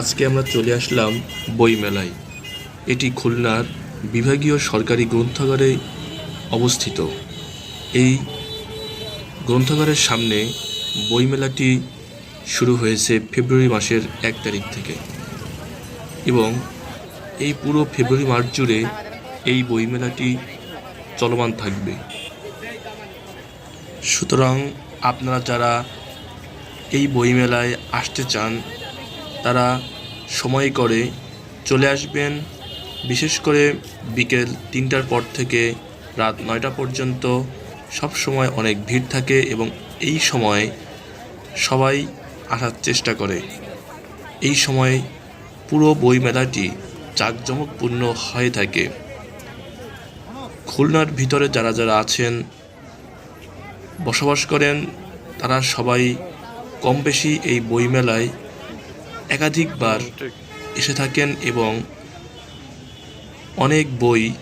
আজকে আমরা চলে আসলাম বইমেলায়। এটি খুলনার বিভাগীয় সরকারি গ্রন্থাগারে অবস্থিত। এই গ্রন্থাগারের সামনে বইমেলাটি শুরু হয়েছে ফেব্রুয়ারি মাসের এক তারিখ থেকে এবং এই পুরো ফেব্রুয়ারি মাস জুড়ে এই বইমেলাটি চলমান থাকবে। সুতরাং আপনারা যারা এই বইমেলায় আসতে চান তারা সময় করে চলে আসবেন, বিশেষ করে বিকেল তিনটার পর থেকে রাত নয়টা পর্যন্ত। সব সময় অনেক ভিড় থাকে এবং এই সময় সবাই আসার চেষ্টা করে। এই সময় পুরো বইমেলাটি জাঁকজমকপূর্ণ হয়ে থাকে। খুলনার ভিতরে যারা যারা আছেন, বসবাস করেন, তারা সবাই কম বেশি এই বইমেলায় একাধিকবার এসে থাকেন এবং অনেক বই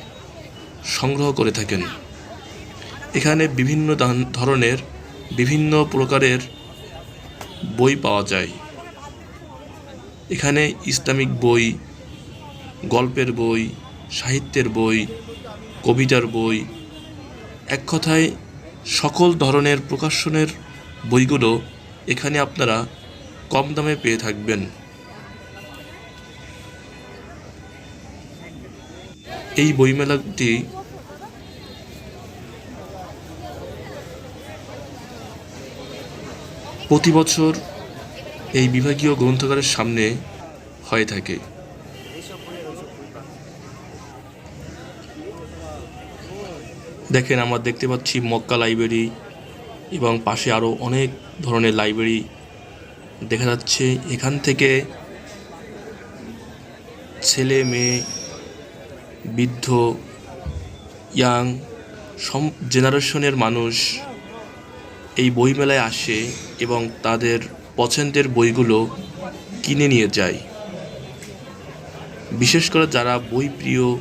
সংগ্রহ করে থাকেন। এখানে বিভিন্ন ধরনের বিভিন্ন প্রকারের বই পাওয়া যায়। এখানে ইসলামিক বই, গল্পের বই, সাহিত্যের বই, কবিতার বই, এক কথায় সকল ধরনের প্রকাশনের বইগুলো এখানে আপনারা কম দামে পেয়ে থাকবেন। এই বইমেলাটি প্রতি বছর এই বিভাগীয় গ্রন্থাগারের সামনে হয়ে থাকে। দেখেন, আমরা দেখতে পাচ্ছি মক্কা লাইব্রেরি এবং পাশে আরও অনেক ধরনের লাইব্রেরি দেখা যাচ্ছে এখান থেকে ছেলে, মেয়ে, বৃদ্ধ, ইয়াং, সম, জেনারেশনের মানুষ এই বইমেলায় আসে এবং তাদের পছন্দের বইগুলো কিনে নিয়ে যায়। বিশেষ করে যারা বই প্রিয়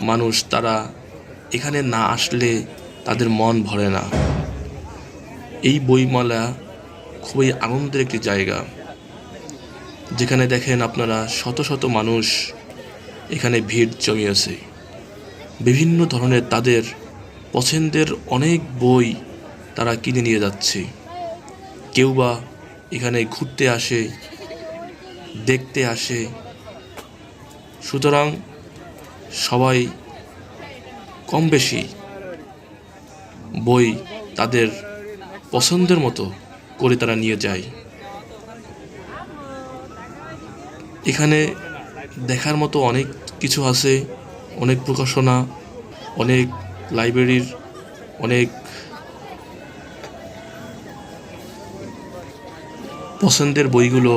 মানুষ, তারা এখানে না আসলে তাদের মন ভরে না। এই বইমেলা খুবই আনন্দের একটি জায়গা। যেখানে দেখেন আপনারা শত শত মানুষ এখানে ভিড় জমিয়েছে বিভিন্ন ধরনের তাদের পছন্দের অনেক বই তারা কিনে নিয়ে যাচ্ছে। কেউ বা এখানে ঘুরতে আসে, দেখতে আসে। সুতরাং সবাই কম বেশি বই তাদের পছন্দের মতো করে তারা নিয়ে যায়। এখানে দেখার মতো অনেক কিছু আছে, অনেক প্রকাশনা, অনেক লাইব্রেরির, অনেক পছন্দের বইগুলো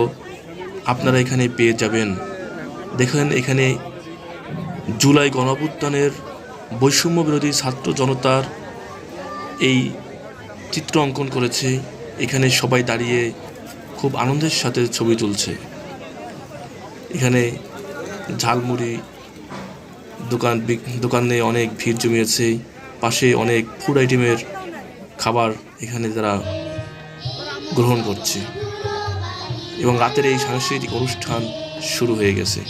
আপনারা এখানে পেয়ে যাবেন। দেখেন এখানে জুলাই গণঅভ্যুত্থানের বৈষম্য বিরোধী ছাত্র জনতার এই চিত্র অঙ্কন করেছে। এখানে সবাই দাঁড়িয়ে খুব আনন্দের সাথে ছবি তুলছে। এখানে ঝালমুড়ি দোকান দোকানে অনেক ভিড় জমিয়েছে। পাশে অনেক ফুড আইটেমের খাবার এখানে তারা গ্রহণ করছে। এবং রাতের এই সাংস্কৃতিক অনুষ্ঠান শুরু হয়ে গেছে।